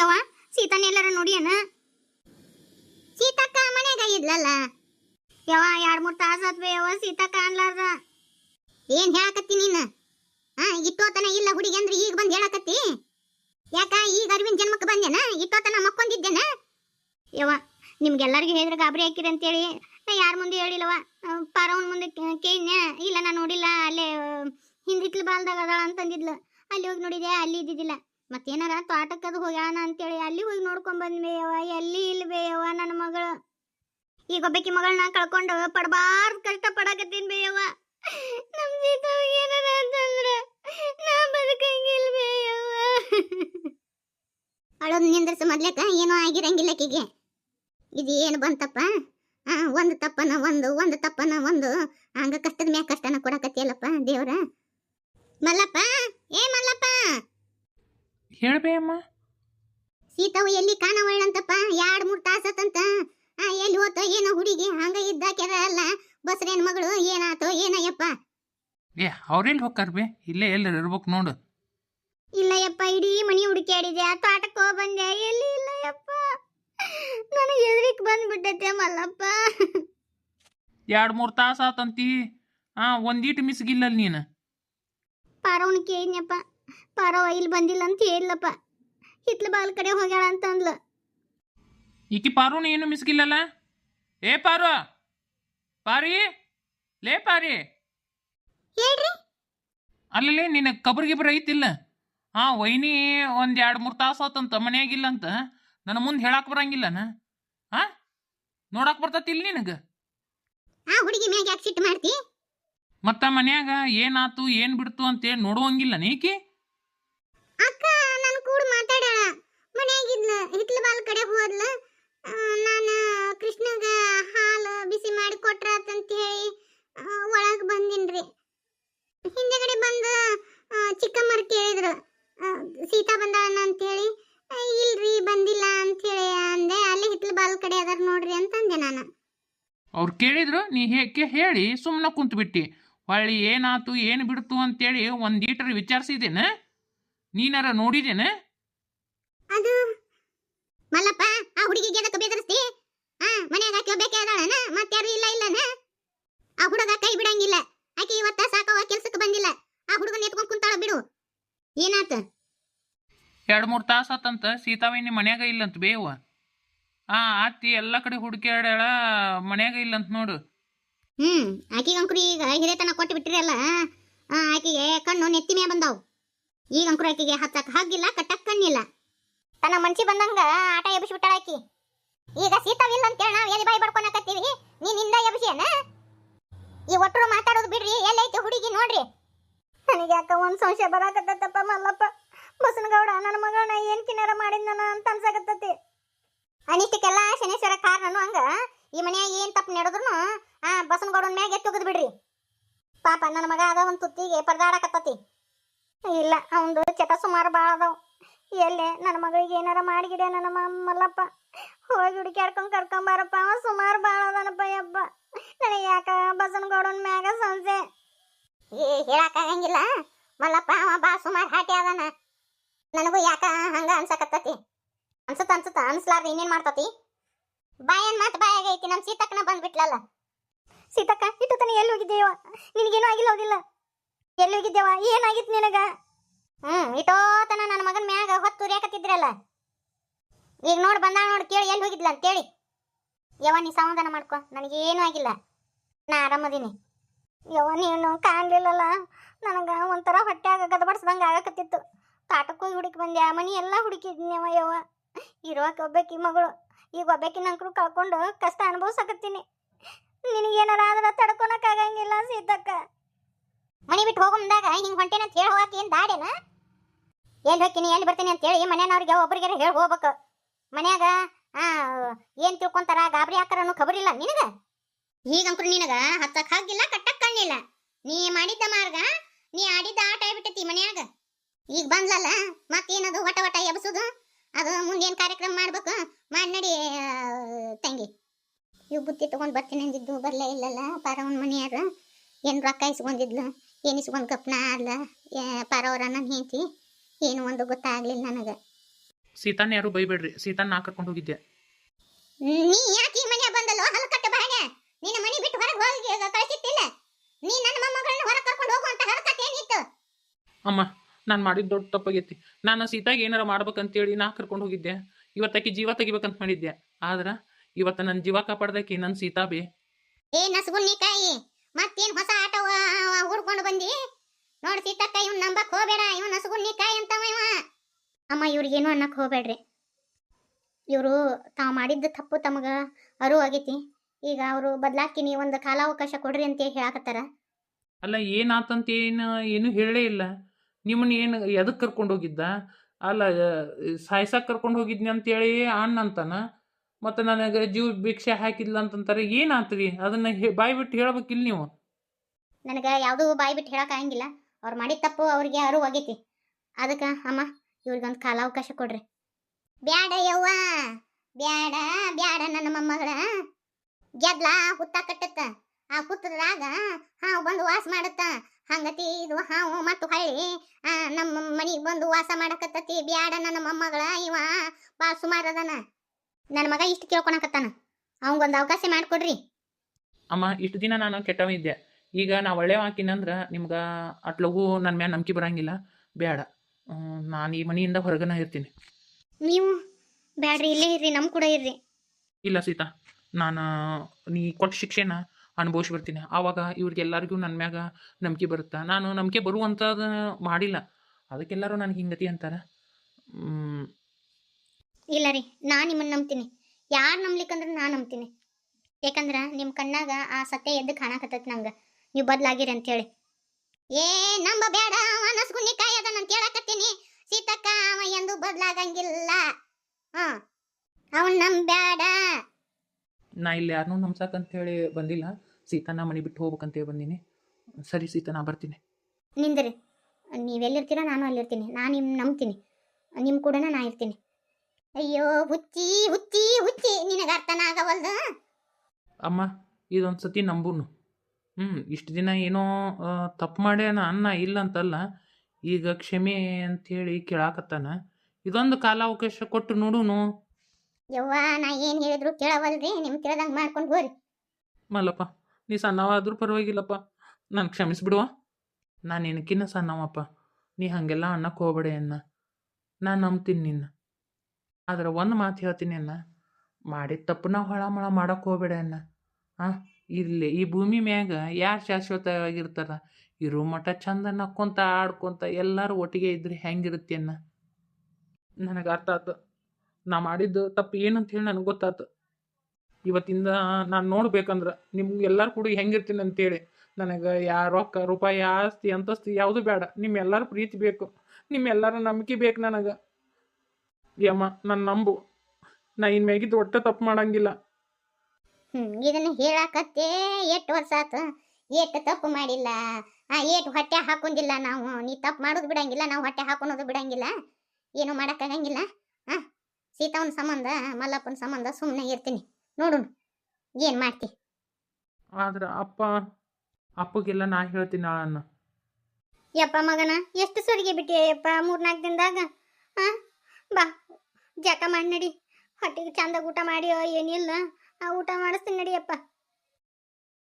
ಯವ್ವ ಸೀತಾನ ಎಲ್ಲಾರ ನೋಡಿಯನ ಸೀತಕ್ಕ ಮನೆಗ ಇದ್ಲಲ್ಲ? ಯವ್ವ, ಎರಡು ಮೂರು ತಾಸು ಆತ್ವೆ ಯವ್ವ, ಸೀತಕ್ಕ ಅನ್ಲಾರ್ದ. ಏನ್ ಹೇಳಕತ್ತಿ ನೀನ್? ಹಾ ಇಟ್ಟೋತನ ಇಲ್ಲ ಹುಡುಗಿ ಅಂದ್ರೆ ಈಗ ಬಂದ್ ಹೇಳಕತ್ತಿ? ಯಾಕ, ಈಗ ಅರಿವಿನ ಜನ್ಮಕ್ಕೆ ಬಂದೇನ? ಇಟ್ಟೋತನ ಮಕ್ಕೊಂದಿದ್ದೇನ? ಯವ್ವ, ನಿಮ್ಗೆಲ್ಲರಿಗೂ ಹೇಳಿದ್ರೆ ಗಾಬರಿ ಹಾಕಿರಿ ಅಂತೇಳಿ. ನಾ ಯಾರ ಮುಂದೆ ಹೇಳಿಲ್ಲವ ಪಾರವನ್ ಮುಂದೆ ಕೇಳಿನ ಇಲ್ಲ, ನಾ ನೋಡಿಲ್ಲ. ಅಲ್ಲೇ, ಹಿಂದಿತ್ಲು ಬಾಲ್ದಾಗ ಅದಾಳ ಅಂತಂದಿದ್ಲು. ಅಲ್ಲಿ ಹೋಗಿ ನೋಡಿದೆ ಅಲ್ಲಿ ಇದ್ದಿದ್ದಿಲ್ಲ. ಮತ್ತೇನಾರ ತೋಟಕ್ಕದು ಹೋಗ್ಯಾನ ಅಂತೇಳಿ ಅಲ್ಲಿ ಹೋಗಿ ನೋಡ್ಕೊಂಡ್ ಬಂದ್ಬೇಯವ್ವ ಎಲ್ಲಿ ಇಲ್ಬೇಯವ್ವ ನನ್ನ ಮಗಳು. ಈಗ ಒಬ್ಬಕಿ ಮಗಳನ್ನ ಕಳ್ಕೊಂಡು ಪಡಬಾರ್ದು ಕಷ್ಟ ಪಡಕತ್ತೀನಿ ಬೇಯವ್ವ ನಮ್ ಸೀತಾ ಏನಾರ ಅಂತಂದ್ರ ನಾ ಬದುಕಂಗಿಲ್ಬೇಯವ್ವ ಅಳೋದ್ ನಿಂದ್ರಸ ಮೊದ್ಲೇಕ? ಏನೂ ಆಗಿರಂಗಿಲ್ಲ ಆಕಿಗೆ. ಇದು ಏನು ಬಂತಪ್ಪ ಒಂದು ತಪ್ಪನ ಒಂದು ಒಂದು ತಪ್ಪನ ಒಂದು. ಹಂಗ ಕಷ್ಟದ ಮ್ಯಾಗ ಕಷ್ಟನ ಕೊಡಕತ್ತಿಯಲ್ಲಪ್ಪ ದೇವ್ರ. ಮಲ್ಲಪ್ಪ, ಏ ಮಲ್ಲಪ್ಪ! ಹೇಳ್ಬೇ ಅಮ್ಮ? ಸೀತಾವು ಎಲ್ಲಿ ಕಾಣವಳ್ಳಂತಪ್ಪ? ಎರಡ್ ಮೂರ್ ತಾಸತ್ತಂತ. ಎಲ್ಲಿ ಹೋತೋ ಏನೋ ಹುಡುಗಿ ಹಂಗ ಇದ್ದಾಕ್ಯಾರ ಅಲ್ಲ ಬಸ್ರೇನ್ ಮಗಳು ಏನಾತೋ ಏನಯ್ಯಪ್ಪ? ಏ ಅವ್ರೆಲ್ಲಿ ಹೋಗ್ತಾರ ಬೇ? ಇಲ್ಲೇ ಎಲ್ಲರ ಇರ್ಬೇಕು ನೋಡು. ಇಲ್ಲ ಯಪ್ಪ ಇಡೀ ಮನಿ ಹುಡುಕ್ಯಾಡಿದೆ ತೋಟಕ್ಕೆ ಹೋಗ್ ಬಂದೆ. ಎಲ್ಲಿ ಇಲ್ಲ ಯಪ್ಪ ನನಗೆ ಎದ್ರಿಕ್ ಬಂದ್ಬಿಟ್ಟೈತೆ ಮಲ್ಲಪ್ಪ. ಎರಡು ಮೂರು ತಾಸು ಆತಂತಿ ಆ ಒಂದೀಟು ಮಿಸ್ಗಿಲ್ಲ ನೀನು. ಪಾರವನ್ ಕೇಳಿದ್ನಪ್ಪ. ಪಾರವ ಇಲ್ಲಿ ಬಂದಿಲ್ಲ ಅಂತ ಹೇಳಿಲ್ಲಪ್ಪ. ಹಿತ್ಲ ಬಾಲ್ ಕಡೆ ಹೋಗ್ಯಾಳ ಅಂತ ಅಂದ್ಲ. ಈಕಿ ಪಾರುನ ಏನು ಮಿಸ್ಗಿಲ್ಲಲ್ಲ? ಏ ಪಾರು ಪಾರಿ ಲೇ ಪಾರಿ. ಹೇಳ್ರಿ. ಅಲ್ಲಲ್ಲಿ ನಿನ್ನ ಕಬ್ರ ಗಿಬ್ರ ಐತಿಲ್ಲ? ಆ ವೈನಿ ಒಂದು ಎರಡು ಮೂರು ತಾಸು ಆತಂತ ಮನೆಯಾಗಿಲ್ಲ ಅಂತ. ನನ್ನ ಮುಂದೆ ಹೇಳಕ್ ಬರಂಗಿಲ್ಲನ? ಹಾ ನೋಡಕ್ ಬರ್ತತಿಲ್ಲ ನಿನಗೆ? ಆ ಹುಡುಗಿ ಮ್ಯಾಗ ಯಾಕೆ ಸಿಟ್ಟು ಮಾಡ್ತಿ? ಮತ್ತ ಮನ್ಯಾಗ ಏನಾತು ಏನ್ ಬಿಡ್ತು ಅಂತೇಳಿ ನೋಡುವಂಗಿಲ್ಲ ನೀಕಿ ಅಕ್ಕ ನನ್ನ ಕೂಡ ಮಾತಾಡೋಣ ಮನ್ಯಾಗಿದ್ಲ ಹಿತ್ಲ ಬಾಲ್ ಕಡೆ ಹೋದ್ಲ. ನಾನು, ಕೃಷ್ಣಗ ಹಾಲು ಬಿಸಿ ಮಾಡಿ ಕೊಟ್ರಾತಂತ ಹೇಳಿ ಒಳಗೆ ಬಂದಿನ್ರಿ. ಹಿಂದೆಗಡೆ ಬಂದು ಚಿಕ್ಕಮ್ಮರು ಕೇಳಿದ್ರು ಸೀತಾ ಬಂದಾಳನ ಅಂತೇಳಿ. ಇಲ್ರಿ, ಬಂದಿಲ್ಲ ಅಂತೇಳಿ ಅಂದೆ. ಅಲ್ಲಿ ಹಿತ್ಲ ಬಾಲ್ ಕಡೆ ಅದಾರ ನೋಡ್ರಿ ಅಂತಂದೆ ನಾನು. ಅವ್ರು ಕೇಳಿದ್ರು, ನೀ ಹೇಗೆ ಹೇಳಿ ಸುಮ್ಮನೆ ಕುಂತ್ಬಿಟ್ಟಿ. ಹೊಳ್ಳಿ ಏನಾತು, ಏನು ಬಿಡ್ತು ಅಂತೇಳಿ ಒಂದು ಈಟರ್ ವಿಚಾರಿಸಿದೇನ? ನೀನಾರ ನೋಡಿದೇನ ಅದು ಮಲ್ಲಪ್ಪ ಆ ಹುಡುಗಿಗೆ ಅದಕ್ಕೆ ಬೆದರಿಸ್ತಿ? ಆ ಮನ್ಯಾಗ ಆಕೆ ಒಬ್ಬಾಕೆ ಅದಾಳನ? ಮತ್ತಾರು ಇಲ್ಲ ಇಲ್ಲನ? ಆ ಹುಡುಗ ಕೈ ಬಿಡಂಗಿಲ್ಲ. ಆಕೆ ಇವತ್ತ ಸಾಕವ ಕೆಲಸಕ್ಕೆ ಬಂದಿಲ್ಲ. ಆ ಹುಡುಗನ ಎತ್ಕೊಂಡು ಕುಂತಾಳ ಬಿಡು. ಏನಾತ? ಎರಡು ಮೂರು ತಾಸು ಆತಂತ. ಸೀತಾವೇನಿ ಮನ್ಯಾಗ ಇಲ್ಲಂತ ಬೇವ ಆ ಅತ್ತಿ ಎಲ್ಲ ಕಡೆ ಹುಡುಕ್ಯಾಡ್ಯಾಳ ಮನ್ಯಾಗ ಇಲ್ಲಂತ ನೋಡು. ಹ್ಮ್ ಆಕಿಗೆ ಅಂಕುರಿ ಈಗ ಹಿರೇತನ ಕೊಟ್ಟು ಬಿಟ್ಟಿರಲ್ಲ ಆ, ಆಕಿಗೆ ಕಣ್ಣು ನೆತ್ತಿ ಬಂದಾವ್. ಈಗ ಅಂಕುರ ಆಕಿಗೆ ಹತ್ತಕ್ ಹಾಗಿಲ್ಲ ಕಟ್ಟಕ್ ಕಣ್ಣಿಲ್ಲ. ತನ್ನ ಮನ್ಸಿ ಬಂದಂಗ ಆಟ ಎಬ್ಬಿಸ್ಬಿಟ್ಟಾಳ ಆಕಿ. ಈಗ ಸೀತಾವಿಲ್ಲ ಅಂತೇಳಿ ನಾವ್ ಎಲ್ಲಿ ಬಾಯಿ ಬಡ್ಕೊಳಕತ್ತೀವಿ ನೀನ್ ಹಿಂದ ಎಬ್ಸಿಯನ ಈ ಒಟ್ಟರು ಮಾತಾಡೋದು ಬಿಡ್ರಿ, ಎಲ್ಲೈತೆ ಹುಡುಗಿ ನೋಡ್ರಿ. ನನಗೆ ಯಾಕ ಒಂದ್ ಸಂಶಯ ಬರಾಕತ್ತಪ್ಪ ಮಲ್ಲಪ್ಪ. ಬಸನಗೌಡ ನನ್ನ ಮಗಳನ್ನ ಏನ್ ಕಿನ್ನರ ಮಾಡಿದ್ನ ಅಂತ ಅನ್ಸಾಕತ್ತತಿ. ಅನಿಷ್ಟಕ್ಕೆಲ್ಲ ಶನೇಶ್ವರ ಕಾರಣನು ಹಂಗ. ಈ ಮನ್ಯಾಗ ಏನ್ ತಪ್ಪು ನಡೆದ್ರು ಆ ಬಸನಗೌಡನ ಮ್ಯಾಗ ಎತ್ತುಗದ್ ಬಿಡ್ರಿ. ಪಾಪ ನನ್ನ ಮಗ ಅದ ಒಂದ್ ತುತ್ತಿಗೆ ಪರದಾಡಕತ್ತತಿ. ಇಲ್ಲ, ಅವಂದು ಚಟ ಸುಮಾರು ಭಾಳ ಅದಾವ. ಎಲ್ಲೇ ನನ್ನ ಮಗಳಿಗೆ ಏನಾರ ಮಾಡಿಗಿಡೆ ನನ್ನ ಮಲ್ಲಪ್ಪ ಹೋಗಿ ಹುಡುಕ್ಯಾಡ್ಕೊಂಡ್ ಕರ್ಕೊಂಬಾರಪ್ಪ ಅವ ಸುಮಾರು ಭಾಳ ಅದನಪ್ಪ ಯಪ್ಪ. ನನಗೆ ಯಾಕ ಬಸನಗೌಡನ ಮ್ಯಾಗ ಸಂಸೆ ಏ ಹೇಳಕ್ಕಾಗಂಗಿಲ್ಲ ಮಲ್ಲಪ್ಪ, ಅವ ಬಾ ಸುಮಾರು ಹಾಟಿ ಅದಾನ. ನನಗೂ ಯಾಕ ಹಂಗ ಅನ್ಸಕತ್ತತಿ? ಅನ್ಸುತ್ತ ಅನ್ಸುತ್ತ ಅನ್ಸ್ಲಾರ್ದ ಇನ್ನೇನ್ ಮಾಡ್ತತಿ? ಬಾಯನ್ ಮಾತು ಬಾಯಾಗೈತಿ ನಮ್ ಸೀತಕ್ಕನ ಬಂದ್ಬಿಟ್ಲಲ್ಲ. ಸೀತಕ್ಕ, ಇಟ್ಟು ತನ ಎಲ್ಲಿ ಹೋಗಿದ್ದೇವ ನಿನಗೇನು ಆಗಿಲ್ಲ ಹೋಗಿಲ್ಲ. ಎಲ್ಲಿ ಹೋಗಿದ್ದೇವ? ಏನಾಗಿತ್ತು ನಿನಗ? ಹ್ಮ್, ಇಟೋತನ ನನ್ನ ಮಗನ ಮ್ಯಾಗ ಹೊತ್ತು ರೇಖತ್ತಿದ್ರಲ್ಲ. ಈಗ ನೋಡಿ ಬಂದಾಗ ನೋಡಿ ಕೇಳಿ, ಎಲ್ಲಿ ಹೋಗಿದ್ಲ ಅಂತೇಳಿ. ಯವ ನೀ ಸಮಾಧಾನ ಮಾಡ್ಕೊ, ನನಗೇನು ಆಗಿಲ್ಲ. ನಾ ಆರಾಮದೀನಿ ಯವ ನೀನು ಕಾಣ್ಲಿಲ್ಲಲ್ಲ? ನನಗೆ ಒಂಥರ ಹೊಟ್ಟೆಯಾಗ ಗದಬಡ್ಸ್ದಂಗ ಆಗಕತ್ತಿತ್ತು. ತಾಟಕ್ಕೂ ಹುಡುಕಿ ಬಂದೆ ಮನಿ ಎಲ್ಲ ಹುಡುಕಿದ್ನಿಯವ ಯವ ಇರೋಕ ಒಬ್ಬಾಕಿ ಮಗಳು, ಈಗ ಒಬ್ಬಾಕಿ ನಂಕರು ಕಳ್ಕೊಂಡು ಕಷ್ಟ ಅನುಭವಿಸಕತ್ತೀನಿ. ನಿನಗೇನಾರ ಆದ್ರೆ ತಡ್ಕೊಳಕ್ಕಾಗಂಗಿಲ್ಲ ಸೀತಕ್ಕ. ಮನಿ ಬಿಟ್ಟು ಹೋಗಂದಾಗ ಹಿಂಗ್ ಹೊಂಟೇನ ಅಂತ ಹೇಳಿ, ಹೋಗಕ್ಕೆ ಏನು ದಾಡೇನ? ಎಲ್ಲಿ ಹೋಗ್ತೀನಿ, ಎಲ್ಲಿ ಬರ್ತೀನಿ ಅಂತ ಹೇಳಿ ಮನ್ಯಾನವ್ರಿಗೆ ಒಬ್ಬರಿಗೆ ಹೇಳಿ ಹೋಗ್ಬೇಕು. ಮನ್ಯಾಗ, ಆ, ಏನ್ ತಿಳ್ಕೊಂತಾರ, ಗಾಬರಿ ಹಾಕರ ಅನ್ನೋ ಖಬರ್ ಇಲ್ಲ ನಿನಗ? ಈಗಂಕ್ರು ನಿನಗ, ಹತ್ತಕ್ ಹಾಗಿಲ್ಲ, ಕಟ್ಟಕ್ ಕಣ್ಣಿಲ್ಲ. ನೀ ಮಾಡಿದ್ದ ಮಾರ್ಗ, ನೀ ಆಡಿದ್ದ ಆಟ ಆಗ್ಬಿಟ್ಟತಿ ಮನ್ಯಾಗ. ಈಗ ಬಂದ್ಲಲ್ಲ, ಮತ್ತೇನದು ಹೊಟ ಹೊಟ ಎಬ್ಸುದು? ಅದು ಮುಂದೇನ್ ಕಾರ್ಯಕ್ರಮ ಮಾಡ್ಬೇಕು? ಮಾಡಿ ನಡಿ ತಂಗಿ. ಇವ್ ಬುತ್ತಿ ತಗೊಂಡ್ ಬರ್ತೀನಿ ಅಂದಿದ್ದು, ಬರಲೇ ಇಲ್ಲಲ್ಲ, ಪಾರವನ್ ಮನೆಯಾರ ಏನು ರೊಕ್ಕ ಇಸ್ಕೊಂಡಿದ್ಲು? ಏನ್ ಇಸ್ಕೊಂಡ್ ಕಪ್ನ ಆದ್ಲ. ಪರವರ ನನ್ನ ಹೆಂಡತಿ. ಏನು ಒಂದು ಗೊತ್ತಾಗ್ಲಿಲ್ಲ ನನಗ. ಸೀತಾನ ಯಾರು ಬೈಬೇಡ್ರಿ. ಸೀತಾನ ನಾ ಕರ್ಕೊಂಡು ಹೋಗಿದ್ದೆ. ನೀ ಯಾಕೆ ಈ ಮನೆ ಬಂದಲ್ಲೋ? ಹಲಕಟ್ಟ ಬಾಣೆ ನಿನ್ನ ಮನೆ ಬಿಟ್ಟು ಹೊರಗೆ ಹೋಗಿ ಕಳಿಸಿತ್ತಿಲ್ಲ ನೀ ನನ್ನ ಮೊಮ್ಮಗಳನ್ನ ಹೊರಗೆ ಕರ್ಕೊಂಡು ಹೋಗು ಅಂತ ಏನಿತ್ತು? ಅಮ್ಮ ನಾನು ಮಾಡಿದ ದೊಡ್ಡ ತಪ್ಪಾಗೈತಿ. ನಾನು ಸೀತಾಗೆ ಏನಾರ ಮಾಡ್ಬೇಕಂತೇಳಿ ನಾ ಕರ್ಕೊಂಡು ಹೋಗಿದ್ದೆ. ಇವತ್ತಕ್ಕೆ ಜೀವ ತೆಗಿಬೇಕಂತ ಮಾಡಿದ್ದೆ. ಆದ್ರ ಇವತ್ತ ನನ್ನ ಜೀವ ಕಾಪಾಡ್ದಕ್ಕೆ ನನ್ನ ಸೀತಾ ಬೇ. ಏ ನಸಗುನ್ನಿ ಕಾಯಿ. ಮತ್ತೇನ್ ಹೊಸ ಆಟ ಹುಡ್ಕೊಂಡು ಬಂದಿ? ನೋಡಿ ಸೀತಕ್ಕ, ಇವ್ನ ನಂಬಕ್ ಹೋಗ್ಬೇಡ, ಇವನ್ ಹಸುಗುಣ್ಣಿ ಕಾಯಿ ಅಂತವ ಇವ. ಅಮ್ಮ ಇವ್ರಿಗೇನು ಅನ್ನಕ್ ಹೋಗ್ಬೇಡ್ರಿ. ಇವರು ತಾವು ಮಾಡಿದ್ದ ತಪ್ಪು ತಮಗ ಅರು ಆಗೈತಿ. ಈಗ ಅವರು ಬದ್ಲಾಕಿನಿ ಒಂದು ಕಾಲಾವಕಾಶ ಕೊಡ್ರಿ ಅಂತ ಹೇಳಾಕತ್ತಾರ. ಅಲ್ಲ, ಏನಾತಂತ? ಏನು ಏನು ಹೇಳೇ ಇಲ್ಲ. ನಿಮ್ಮನ್ನ ಏನು ಎದಕ್ಕೆ ಕರ್ಕೊಂಡು ಹೋಗಿದ್ದ? ಅಲ್ಲ ಸಾಯ್ಸಕ್ಕೆ ಕರ್ಕೊಂಡು ಹೋಗಿದ್ನಿ ಅಂತೇಳಿ ಅಣ್ಣ ಅಂತಾನ. ಮತ್ತು ನನಗೆ ಜೀವ ಭಿಕ್ಷೆ ಹಾಕಿದ್ಲ ಅಂತಂತಾರೆ, ಏನಾತ್ರಿ? ಅದನ್ನ ಬಾಯಿ ಬಿಟ್ಟು ಹೇಳ್ಬೇಕಿಲ್ಲ ನೀವು. ನನಗ ಯಾವುದೂ ಬಾಯಿ ಬಿಟ್ಟು ಹೇಳಕ್ ಆಗಂಗಿಲ್ಲ. ಅವ್ರು ಮಾಡಿದ ತಪ್ಪು ಅವ್ರಿಗೆ ಯಾರು ಹೋಗೈತಿ ಅದಕ್ಕೆ ಅಮ್ಮ, ಇವ್ರಿಗೊಂದು ಕಾಲಾವಕಾಶ ಕೊಡ್ರಿ. ಬ್ಯಾಡ ಯವ್ವ, ಬ್ಯಾಡ ಬ್ಯಾಡ ನನ್ನ ಮೊಮ್ಮಗಳ. ಗೆದ್ಲ ಹುತ್ತ ಕಟ್ಟತ್ತ. ಆ ಹುತ್ತದಾಗ ಹಾವು ಬಂದು ವಾಸ ಮಾಡತ್ತ. ಹಂಗತಿ ಇದು ಹಾವು ಮತ್ತು ಹಳ್ಳಿ ನಮ್ಮ ಮನಿಗೆ ಬಂದು ವಾಸ ಮಾಡಕತ್ತತಿ. ಬ್ಯಾಡ ನನ್ನ ಮೊಮ್ಮಗಳ, ಇವ ಭಾಳ ಸುಮಾರದನ ನನ್ನ ಮಗ ಇಷ್ಟು ಕೇಳ್ಕೊಳಕತ್ತಾನ ಅವಂಗೊಂದು ಅವಕಾಶ ಮಾಡಿಕೊಡ್ರಿ. ಅಮ್ಮ, ಇಷ್ಟು ದಿನ ನಾನು ಕೆಟ್ಟವಿದ್ದೆ ಈಗ ನಾ ಒಳ್ಳೆ ಹಾಕಿನಂದ್ರೆ ನಿಮ್ಗೆ ಅಟ್ಲಗೂ ನನ್ನ ಮ್ಯಾಲ ನಂಬಿಕೆ ಬರಂಗಿಲ್ಲ ಬೇಡ ನಾನು ಈ ಮನೆಯಿಂದ ಹೊರಗನ ಇರ್ತೀನಿ. ನೀವು ಬ್ಯಾಡ್ರಿ ಇಲ್ಲೇ ಇರ್ರಿ ನಮ್ಮ ಕೂಡ ಇರ್ರಿ. ಇಲ್ಲ ಸೀತಾ ನಾನು ನೀ ಕೊಟ್ಟ ಶಿಕ್ಷೆನ ಅನುಭವಿಸಿ ಬರ್ತೀನಿ ಆವಾಗ ಇವ್ರಿಗೆಲ್ಲರಿಗೂ ನನ್ನ ಮ್ಯಾಗ ನಂಬಿಕೆ ಬರುತ್ತೆ? ನಾನು ನಂಬಿಕೆ ಬರುವಂಥದ್ದು ಮಾಡಿಲ್ಲ. ಅದಕ್ಕೆಲ್ಲರೂ ನನಗೆ ಹಿಂಗತಿ ಅಂತಾರೆ? ಮ್, ಇಲ್ಲ ರೀ ನಾ ನಿಮ್ಮನ್ನ ನಂಬ್ತೀನಿ. ಯಾರು ನಂಬ್ಲಿಕ್ಕಂದ್ರೆ ನಾ ನಂಬ್ತೀನಿ. ಯಾಕಂದ್ರೆ ನಿಮ್ಮ ಕಣ್ಣಾಗ ಆ ಸತ್ಯ ಎದ್ದು ಕಾಣಕತ್ತೈತಿ ನಂಗೆ. ನೀವು ಅಂತ ಹೇಳಿ ಏ ನಂಬ ಬೇಡ ಅವ ನಸ್ಗುನ್ನಿ ಕಾಯಿ ಅದನ್ನ ಅಂತ ಹೇಳಕತ್ತೀನಿ. ಸೀತಕ್ಕ ಅವ ಎಂದು ಬದ್ಲಾಗಂಗಿಲ್ಲ. ಹಾಂ ಅವನ್ ನಂಬ್ಯಾಡ. ನಾ ಇಲ್ಲಿ ಯಾರನ್ನೂ ಹೇಳಿ ಬಂದಿಲ್ಲ. ಸೀತಾ ನಾ ಮನೆ ಬಿಟ್ಟು ಹೋಗ್ಬೇಕಂತೇಳಿ ಬಂದೀನಿ. ಸರಿ ಸೀತಾ ನಾ ಬರ್ತೀನಿ. ನಿಂದ್ರಿ. ನೀವೆಲ್ಲಿರ್ತೀರ ನಾನು ಅಲ್ಲಿರ್ತೀನಿ. ನಾನು ನಿಮ್ಮ ನಂಬ್ತೀನಿ. ನಿಮ್ಮ ಕೂಡ ನಾ ಇರ್ತೀನಿ. ಅಯ್ಯೋ ಹುಚ್ಚಿ ಹುಚ್ಚಿ ಹುಚ್ಚಿ. ನಿನಗೆ ಅರ್ಥನಾಗವಲ್ದು ಅಮ್ಮ ಇದೊಂದು ಸತಿ ನಂಬುನು. ಹ್ಞೂ ಇಷ್ಟು ದಿನ ಏನೋ ತಪ್ಪು ಮಾಡ್ಯಾನ ಅನ್ನ ಇಲ್ಲ ಅಂತಲ್ಲ ಈಗ ಕ್ಷಮೆ ಅಂತ ಹೇಳಿ ಕೇಳಾಕತ್ತಾನ. ಇದೊಂದು ಕಾಲಾವಕಾಶ ಕೊಟ್ಟು ನೋಡುನು. ಯವ್ವ ನಾ ಏನ್ ಹೇಳಿದ್ರು ಕೇಳವಲ್ರಿ ನಿಮ್ ಕೇಳ್ದಂಗ್ ಮಾಡ್ಕೊಂಡು ಹೋರಿ ಮಲ್ಲಪ್ಪ ನೀ ಸಣ್ಣವಾದ್ರೂ ಪರವಾಗಿಲ್ಲಪ್ಪ ನಾನು ಕ್ಷಮಿಸ್ಬಿಡುವ. ನಾನು ನಿನಕಿನ್ನ ಸಣ್ಣವಪ್ಪ ನೀ ಹಾಗೆಲ್ಲ ಅನ್ನಕ್ಕೆ ಹೋಗ್ಬೇಡ ಅನ್ನ ನಾನು ನಂಬ್ತೀನಿ ನಿನ್ನ. ಆದ್ರೆ ಒಂದು ಮಾತು ಹೇಳ್ತೀನಿ ಅನ್ನ ಮಾಡಿದ ತಪ್ಪನ್ನ ಹೊಳ ಮಳ ಮಾಡಕ್ಕೆ ಹೋಗ್ಬೇಡ ಅನ್ನ ಹಾಂ ಇಲ್ಲಿ ಈ ಭೂಮಿ ಮ್ಯಾಗ ಯಾರು ಶಾಶ್ವತವಾಗಿರ್ತಾರ? ಇರೋ ಮಠ ಚಂದ ನಕ್ಕೊಂತ ಆಡ್ಕೊಂತ ಎಲ್ಲರೂ ಒಟ್ಟಿಗೆ ಇದ್ರೆ ಹೆಂಗಿರುತ್ತೆ ಅನ್ನ? ನನಗೆ ಅರ್ಥ ಆತು. ನಾ ಮಾಡಿದ್ದು ತಪ್ಪು ಏನಂತ ಹೇಳಿ ನನಗೆ ಗೊತ್ತಾತು. ಇವತ್ತಿಂದ ನಾನು ನೋಡ್ಬೇಕಂದ್ರೆ ನಿಮ್ಗೆ ಎಲ್ಲರೂ ಕೂಡ ಹೆಂಗಿರ್ತೀನಿ ಅಂತೇಳಿ. ನನಗೆ ಯಾ ರೊಕ್ಕ, ರೂಪಾಯಿ, ಆಸ್ತಿ, ಅಂತಸ್ತಿ ಯಾವುದು ಬೇಡ ನಿಮ್ಮೆಲ್ಲರ ಪ್ರೀತಿ ಬೇಕು. ನಿಮ್ಮೆಲ್ಲರ ನಂಬಿಕೆ ಬೇಕು ನನಗೆ. ಯಮ್ಮ ನನ್ನ ನಂಬು. ನಾ ಇನ್ ಮ್ಯಾಗಿದ್ದು ಒಟ್ಟೆ ತಪ್ಪು ಮಾಡಂಗಿಲ್ಲ. ಇದನ್ನ ಹೇಳಾಕತ್ತೇ ಎಷ್ಟು ವರ್ಷ ಆತು? ಏಟ್ ತಪ್ಪು ಮಾಡಿಲ್ಲ. ಆ ಏಟ್ ಹೊಟ್ಟೆ ಹಾಕೊಂದಿಲ್ಲ ನಾವು. ನೀ ತಪ್ಪು ಮಾಡೋದು ಬಿಡಂಗಿಲ್ಲ ನಾವು ಹೊಟ್ಟೆ ಹಾಕೊಳೋದು ಬಿಡಂಗಿಲ್ಲ. ಏನು ಮಾಡಕ್ಕಾಗಂಗಿಲ್ಲ ಆ ಸೀತಾವನ ಸಂಬಂಧ ಮಲ್ಲಪ್ಪನ ಸಂಬಂಧ ಸುಮ್ಮನೆ ಇರ್ತೀನಿ. ನೋಡು ಏನು ಮಾಡ್ತಿ? ಆದ್ರೆ ಅಪ್ಪ ಅಪ್ಪಗೆಲ್ಲ ನಾ ಹೇಳ್ತೀನಿ ನಾನು ಯಪ್ಪ ಮಗನ ಎಷ್ಟು ಸುರಿಗೆ ಬಿಟ್ಟಿಯಪ್ಪ ಮೂರ್ನಾಲ್ಕು ದಿನದಾಗ? ಹಾ ಬಾ ಜಕ ಮಾಡಿ ನಡಿ. ಹೊಟ್ಟೆಗೆ ಚಂದ ಊಟ ಮಾಡಿ ಏನಿಲ್ಲ. ಆ ಊಟ ಮಾಡಿಸ್ತೀನಿ ನಡಿಯಪ್ಪ.